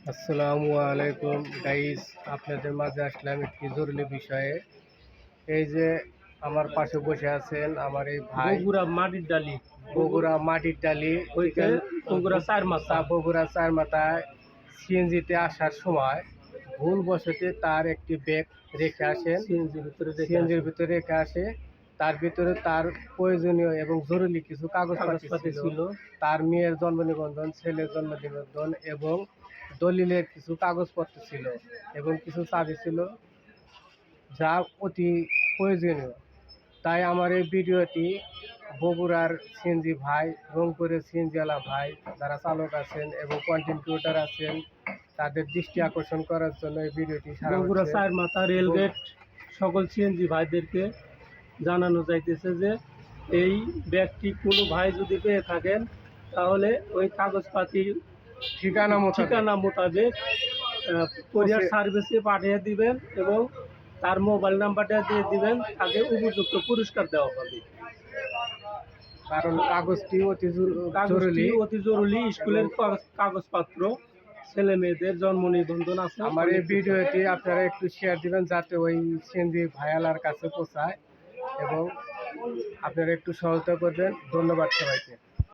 আসসালামু আলাইকুম। গাইস আপনাদের মাঝে আসলাম একটি জরুরি বিষয়ে। এই যে আমার পাশে বসে আছেন আমার এই ভাই। বগুড়া মাটির ডালি। বগুড়া মাটির ডালি। হইতে বগুড়া চার মাথা। বগুড়া চার মাথায় সিএনজিতে আসার সময় ভুল বসতে তার একটি ব্যাগ রেখে আসেন। সিএনজির ভিতরে সিএনজির ভিতরে রেখে আসে। তার ভিতরে তার প্রয়োজনীয় এবং জরুরি কিছু কাগজপাতি কাগজপাতি ছিল। ছিল। তার মেয়ের জন্ম নিবন্ধন ছেলের জন্ম নিবন্ধন এবং দলিলের কিছু কাগজপত্র ছিল এবং কিছু চাবি ছিল যা অতি প্রয়োজনীয় তাই আমার এই ভিডিওটি বগুড়ার সিএনজি ভাই রংপুরের সিএনজিওয়ালা ভাই যারা চালক আছেন এবং কন্টেন্ট ক্রিয়েটার আছেন তাদের দৃষ্টি আকর্ষণ করার জন্য এই ভিডিওটি বগুড়া। চার মাথা রেলগেট সকল সিএনজি ভাইদেরকে জানানো যাইতেছে যে এই ব্যাগটি কোনো ভাই যদি পেয়ে থাকেন তাহলে ওই কাগজপাতি ঠিকানা ঠিকানা মোতাবেক কোরিয়ার। সার্ভিসে পাঠিয়ে দিবেন এবং তার মোবাইল নাম্বারটা দিয়ে দিবেন তাকে উপযুক্ত পুরস্কার দেওয়া হবে। কারণ কাগজটি অতি জরুরি অতি জরুরি স্কুলের কাগজপত্র ছেলে মেয়েদের জন্ম নিবন্ধন আছে। আমার এই ভিডিওটি আপনারা একটু শেয়ার দিবেন যাতে ওই সিএনজি ভাইয়ালার কাছে পৌঁছায় এবং আপনারা একটু সহায়তা করবেন। ধন্যবাদ সবাইকে।